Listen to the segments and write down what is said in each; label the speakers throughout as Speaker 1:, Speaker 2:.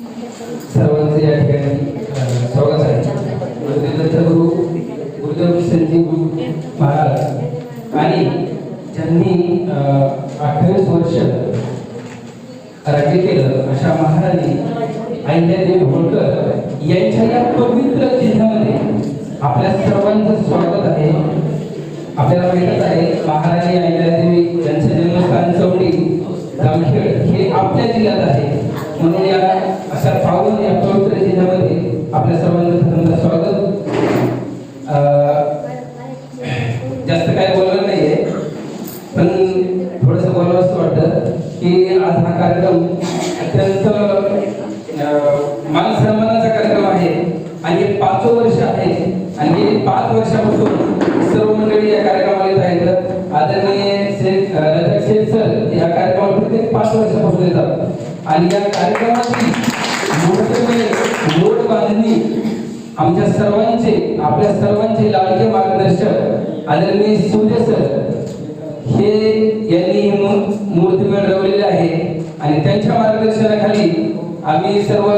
Speaker 1: सर्वांचे या ठिकाणी स्वागत आहे. गुरु गुरुदेव संजीव गुरु महाराज आणि ज्यांनी अठ्ठावीस वर्ष राज्य केलं अशा महाराणी अहिल्यादेवी होळकर यांच्या या पवित्र जिल्ह्यामध्ये आपल्या सर्वांचं स्वागत आहे. आपल्याला माहितच आहे महाराणी अहिल्यादेवी यांचं जन्मस्थान चौंडी जामखेड हे आपल्या जिल्ह्यात आहे. म्हणून या अशा पावन या पवित्र जिल्ह्यामध्ये आपल्या सर्वांचं स्वागत. जास्त काय बोलणार नाहीये पण थोडस बोलावं असं वाटतं की आज हा कार्यक्रम अत्यंत अं, मान सन्मानाचा कार्यक्रम आहे. आणि पाच वर्ष आहे. आणि पाच वर्षापासून सर्व मंडळी या कार्यक्रमाला येत आहेत. आदरणीय सर या कार्यक्रमाला प्रत्येक पाच वर्षापासून येतात. आणि या कार्यक्रमाची मोठे बांधणी आमच्या सर्वांचे आपल्या सर्वांचे लाडके मार्गदर्शक आदरणीय सूर्य सर हे यांनी ही मू- मूर्ती मिळवलेली आहे. आणि त्यांच्या मार्गदर्शनाखाली आम्ही सर्व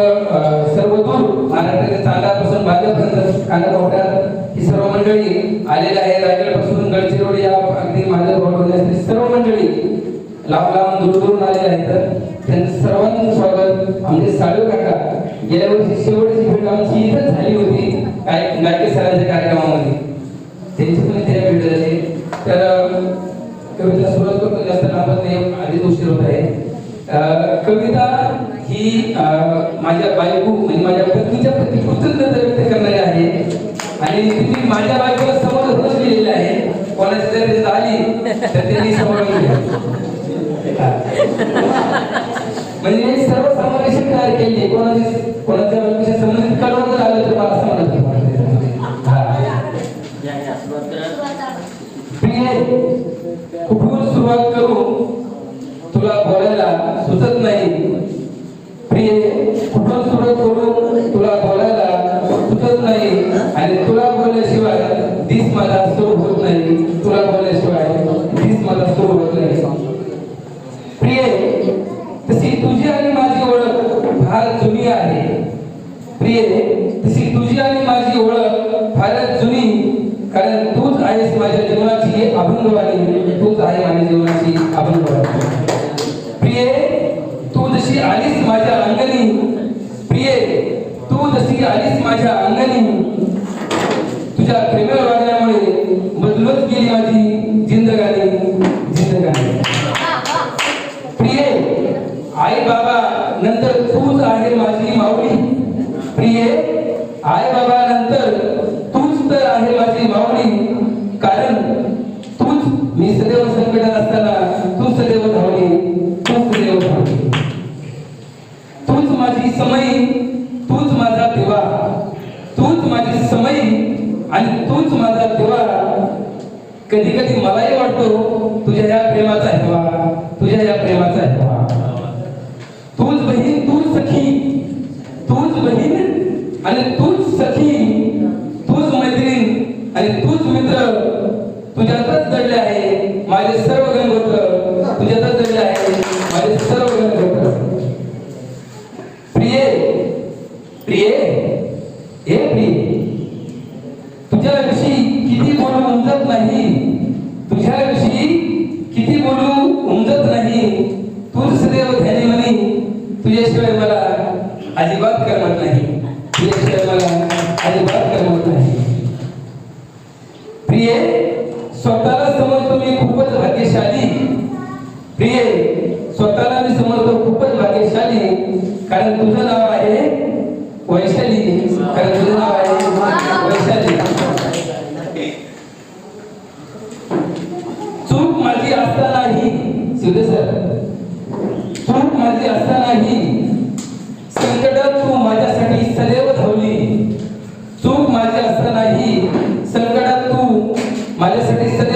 Speaker 1: सर्व दूर महाराष्ट्राच्या चांदापासून भाजपपर्यंत कानाकोपऱ्यात ही सर्व मंडळी आलेली आहे रायगडपासून गडचिरोली या अगदी माझ्या सर्व मंडळी लांब लांब दूर दूरून आलेले आहेत. त्यांचं सर्वांचं स्वागत आमचे साळू काका गेल्या वर्षी शेवटची भेट आमची इथंच झाली होती काय गायके सरांच्या कार्यक्रमामध्ये. त्यांची पण इथे भेट झाली. तर कविता सुरुवात करतो जास्त लांबत नाही आधीच उशीर होत आहे. कविता ही माझ्या बायको म्हणजे माझ्या पत्नीच्या प्रती कृतज्ञता व्यक्त करणारी आहे. आणि ती माझ्या बायकोला समोर धरूनच लिहिलेली आहे. कोणाची जर तिथं आली तर त्यांनी समोर म्हणजे मी सर्व समावेशक तयार केली कोणाची कोणाच्या बायकोशी संबंधित कलम जर आलं तर मला समजत प्रिय कुठून सुरुवात करू. तुला बोलायला सुचत नाही. प्रिय कुठून सुरुवात करू तुला बोलायला सुचत नाही. आणि तुला बोलल्याशिवाय दिस मला सुरू होत नाही. तुला बोलल्याशिवाय दिस मला सुरू होत नाही. प्रिय तशी तुझी आणि माझी ओळख फार जुनी आहे. प्रिय तशी तुझी आणि माझी ओळख फारच जुनी कारण तूच आहेस माझ्या जीवनाची अभंगवाणी तूच आहे माझ्या जीवनाची अभंगवाणी प्रिय तू जशी आलीस माझ्या अंगणी प्रिय तू जशी आलीस माझ्या अंगणी तुझ्या प्रेमळ वागण्यामुळे बदलत गेली माझी जिंदगानी जिंदगानी प्रिय आई बाबा नंतर तूच आहे माझी माऊली. प्रिय आई बाबा नंतर तूच तर आहे माझी माऊली. कारण तूच मी सदैव संकट असताना तू सदैव धावली तू सदैव धावली तूच माझी समयी तूच माझा दिवा तूच माझी समयी आणि तूच माझा दिवा कधी कधी मलाही वाटतो तुझ्या या प्रेमाचा हेवा तुझ्या या प्रेमाचा हेवा तूच बहीण तूच सखी तूच बहीण आणि तूच सखी तूच मैत्रीण आणि तूच मित्र तुझ्यातच दडले आहे. माझे सर्व गणगोत्र अजिबात करमत नाही. तुझ्याशिवाय मला अजिबात करमत नाही. प्रिय स्वतःला समजतो मी खूपच भाग्यशाली. प्रिय स्वतःला मी समजतो खूपच भाग्यशाली. कारण तुझं नाव आहे वैशाली. कारण तुझं नाव आहे वैशाली. चूक माझी असतानाही शिवदे सर. चूक माझी असतानाही संकटात तू माझ्यासाठी सदैव धावली चूक माझी असतानाही